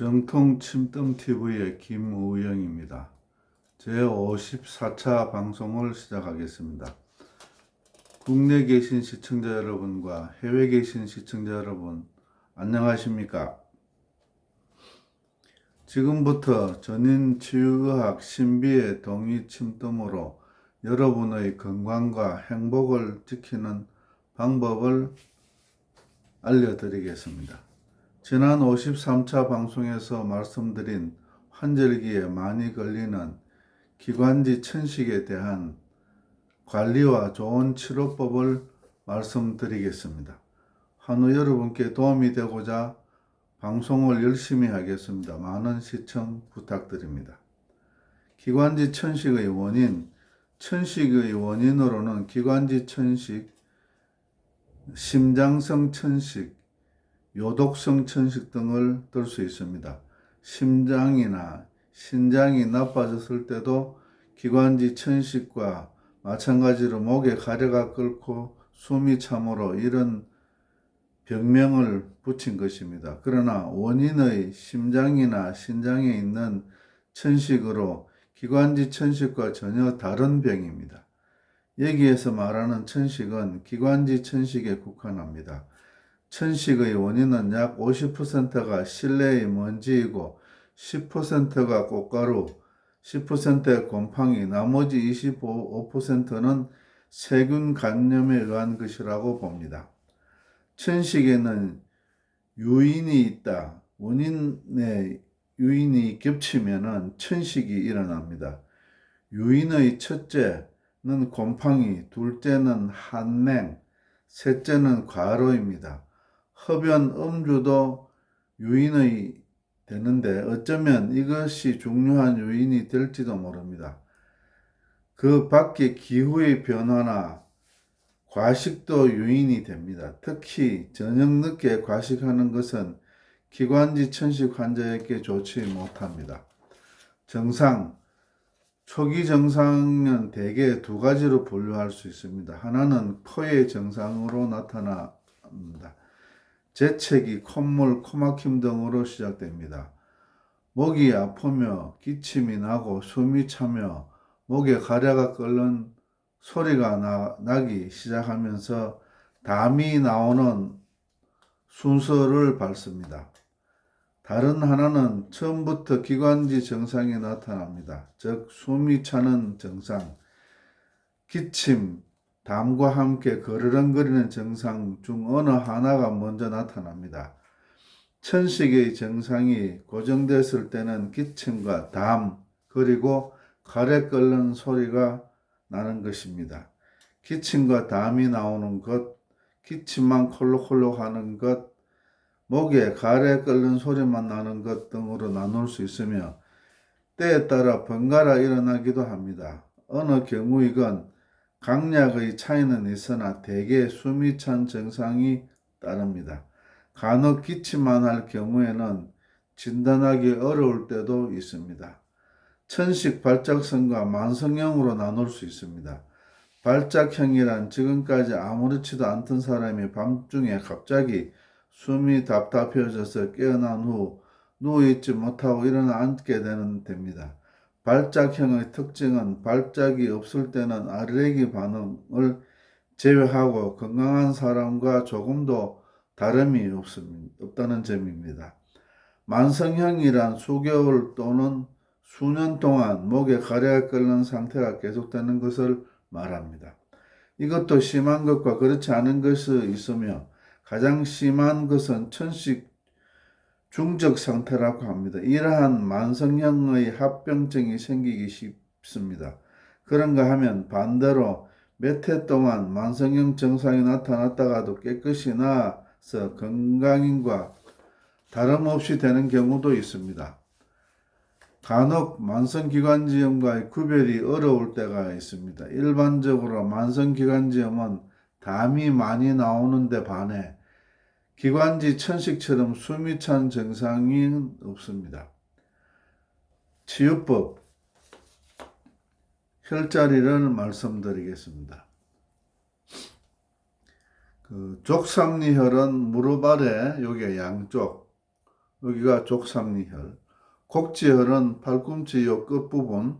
정통 침뜸TV의 김우영입니다. 제 54차 방송을 시작하겠습니다. 국내 계신 시청자 여러분과 해외 계신 시청자 여러분, 안녕하십니까? 지금부터 전인 치유의학 신비의 동의 침뜸으로 여러분의 건강과 행복을 지키는 방법을 알려드리겠습니다. 지난 53차 방송에서 말씀드린 환절기에 많이 걸리는 기관지 천식에 대한 관리와 좋은 치료법을 말씀드리겠습니다. 한우 여러분께 도움이 되고자 방송을 열심히 하겠습니다. 많은 시청 부탁드립니다. 기관지 천식의 원인, 천식의 원인으로는 기관지 천식, 심장성 천식, 요독성 천식 등을 들 수 있습니다. 심장이나 신장이 나빠졌을 때도 기관지 천식과 마찬가지로 목에 가래가 끓고 숨이 참으로 이런 병명을 붙인 것입니다. 그러나 원인의 심장이나 신장에 있는 천식으로 기관지 천식과 전혀 다른 병입니다. 여기에서 말하는 천식은 기관지 천식에 국한합니다. 천식의 원인은 약 50%가 실내의 먼지이고 10%가 꽃가루, 10%의 곰팡이, 나머지 25%는 세균 감염에 의한 것이라고 봅니다. 천식에는 유인이 있다. 원인의 유인이 겹치면은 천식이 일어납니다. 유인의 첫째는 곰팡이, 둘째는 한냉, 셋째는 과로입니다. 흡연 음주도 유인의 되는데 어쩌면 이것이 중요한 요인이 될지도 모릅니다. 그 밖에 기후의 변화나 과식도 요인이 됩니다. 특히 저녁 늦게 과식하는 것은 기관지 천식 환자에게 좋지 못합니다. 정상, 초기 정상은 대개 두 가지로 분류할 수 있습니다. 하나는 코의 정상으로 나타납니다. 재채기, 콧물, 코막힘 등으로 시작됩니다. 목이 아프며 기침이 나고 숨이 차며 목에 가래가 끓는 소리가 나, 나기 시작하면서 담이 나오는 순서를 밟습니다. 다른 하나는 처음부터 기관지 증상이 나타납니다. 즉, 숨이 차는 증상, 기침, 담과 함께 거르렁거리는 증상 중 어느 하나가 먼저 나타납니다. 천식의 증상이 고정됐을 때는 기침과 담, 그리고 가래 끓는 소리가 나는 것입니다. 기침과 담이 나오는 것, 기침만 콜록콜록 하는 것, 목에 가래 끓는 소리만 나는 것 등으로 나눌 수 있으며 때에 따라 번갈아 일어나기도 합니다. 어느 경우이건 강약의 차이는 있으나 대개 숨이 찬 증상이 따릅니다. 간혹 기침만 할 경우에는 진단하기 어려울 때도 있습니다. 천식 발작성과 만성형으로 나눌 수 있습니다. 발작형이란 지금까지 아무렇지도 않던 사람이 밤중에 갑자기 숨이 답답해져서 깨어난 후 누워있지 못하고 일어나 앉게 되는 됩니다. 발작형의 특징은 발작이 없을 때는 알레르기 반응을 제외하고 건강한 사람과 조금도 다름이 없다는 점입니다. 만성형이란 수개월 또는 수년 동안 목에 가래가 끓는 상태가 계속되는 것을 말합니다. 이것도 심한 것과 그렇지 않은 것이 있으며 가장 심한 것은 천식 중적 상태라고 합니다. 이러한 만성형의 합병증이 생기기 쉽습니다. 그런가 하면 반대로 몇 해 동안 만성형 증상이 나타났다가도 깨끗이 나서 건강인과 다름없이 되는 경우도 있습니다. 간혹 만성기관지염과의 구별이 어려울 때가 있습니다. 일반적으로 만성기관지염은 담이 많이 나오는데 반해 기관지 천식처럼 숨이 찬 증상이 없습니다. 치유법 혈자리를 말씀드리겠습니다. 그 족삼리혈은 무릎 아래 여기 양쪽 여기가 족삼리혈. 곡지혈은 팔꿈치 요 끝부분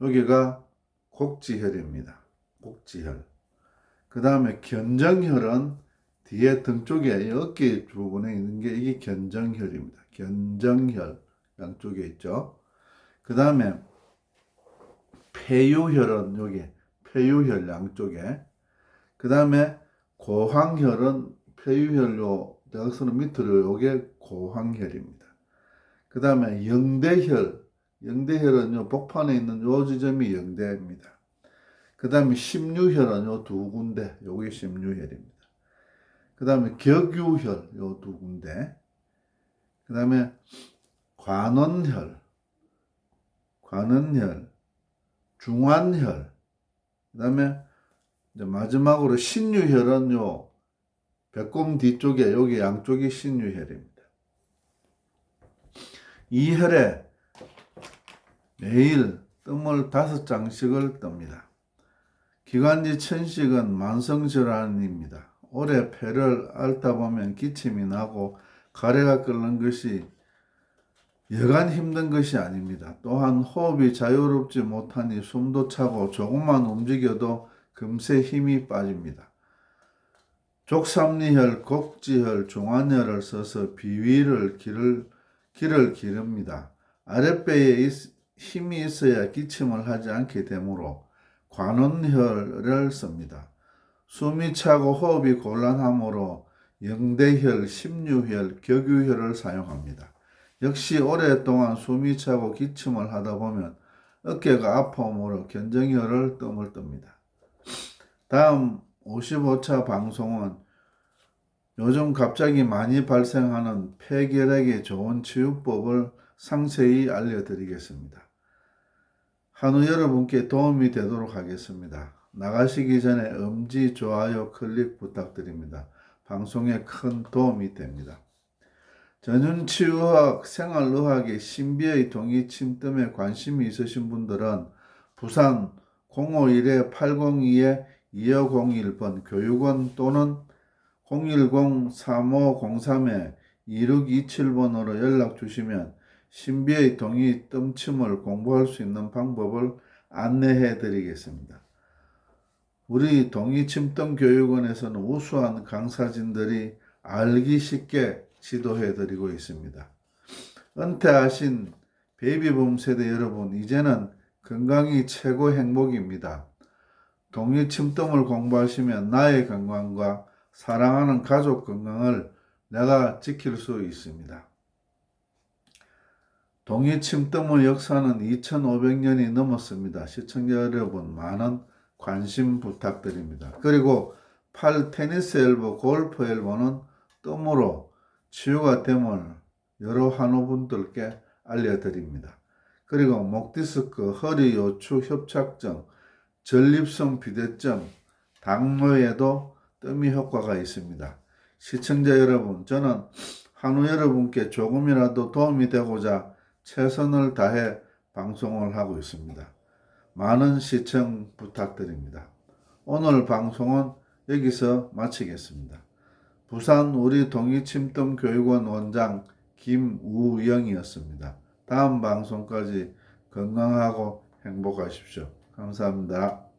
여기가 곡지혈입니다. 곡지혈. 그 다음에 견정혈은 뒤에 등 쪽에 이 어깨 부분에 있는 게 이게 견정혈입니다. 견정혈 양쪽에 있죠. 그 다음에 폐유혈은 여기 폐유혈 양쪽에 그 다음에 고황혈은 폐유혈로 대각선은 밑으로 요게 고황혈입니다. 그 다음에 영대혈 영대혈은 요 복판에 있는 요 지점이 영대입니다. 그 다음에 심유혈은 요 두 군데 요게 심유혈입니다. 그 다음에 격유혈 요 두 군데 그 다음에 관원혈 관원혈 중환혈 그 다음에 이제 마지막으로 신유혈은 요 배꼽 뒤쪽에 여기 양쪽이 신유혈입니다. 이 혈에 매일 뜸을 다섯 장씩을 뜹니다. 기관지 천식은 만성질환입니다. 오래 폐를 앓다 보면 기침이 나고 가래가 끓는 것이 여간 힘든 것이 아닙니다. 또한 호흡이 자유롭지 못하니 숨도 차고 조금만 움직여도 금세 힘이 빠집니다. 족삼리혈, 곡지혈, 중환혈을 써서 비위를 길을, 길을 기릅니다. 아랫배에 있- 힘이 있어야 기침을 하지 않게 되므로 관원혈을 씁니다. 숨이 차고 호흡이 곤란하므로 영대혈, 심유혈, 격유혈을 사용합니다. 역시 오랫동안 숨이 차고 기침을 하다 보면 어깨가 아파오므로 견정혈을 뜸을 뜹니다. 다음 55차 방송은 요즘 갑자기 많이 발생하는 폐결핵에 좋은 치유법을 상세히 알려드리겠습니다. 한우 여러분께 도움이 되도록 하겠습니다. 나가시기 전에 엄지 좋아요 클릭 부탁드립니다. 방송에 큰 도움이 됩니다. 전윤치유학, 생활의학의 신비의 동이 침뜸에 관심이 있으신 분들은 부산 051-802-2501번 교육원 또는 010-3503-2627번으로 연락 주시면 신비의 동이 뜸침을 공부할 수 있는 방법을 안내해 드리겠습니다. 우리 동이침뜸 교육원에서는 우수한 강사진들이 알기 쉽게 지도해 드리고 있습니다. 은퇴하신 베이비붐 세대 여러분, 이제는 건강이 최고 행복입니다. 동이침뜸을 공부하시면 나의 건강과 사랑하는 가족 건강을 내가 지킬 수 있습니다. 동이침뜸의 역사는 2500년이 넘었습니다. 시청자 여러분 많은 관심 부탁드립니다. 그리고 팔 테니스 엘보, 골프 엘보는 뜸으로 치유가 됨을 여러 한우분들께 알려드립니다. 그리고 목 디스크, 허리 요추 협착증, 전립선 비대증, 당뇨에도 뜸이 효과가 있습니다. 시청자 여러분, 저는 한우 여러분께 조금이라도 도움이 되고자 최선을 다해 방송을 하고 있습니다. 많은 시청 부탁드립니다. 오늘 방송은 여기서 마치겠습니다. 부산 우리 동이침뜸 교육원 원장 김우영이었습니다. 다음 방송까지 건강하고 행복하십시오. 감사합니다.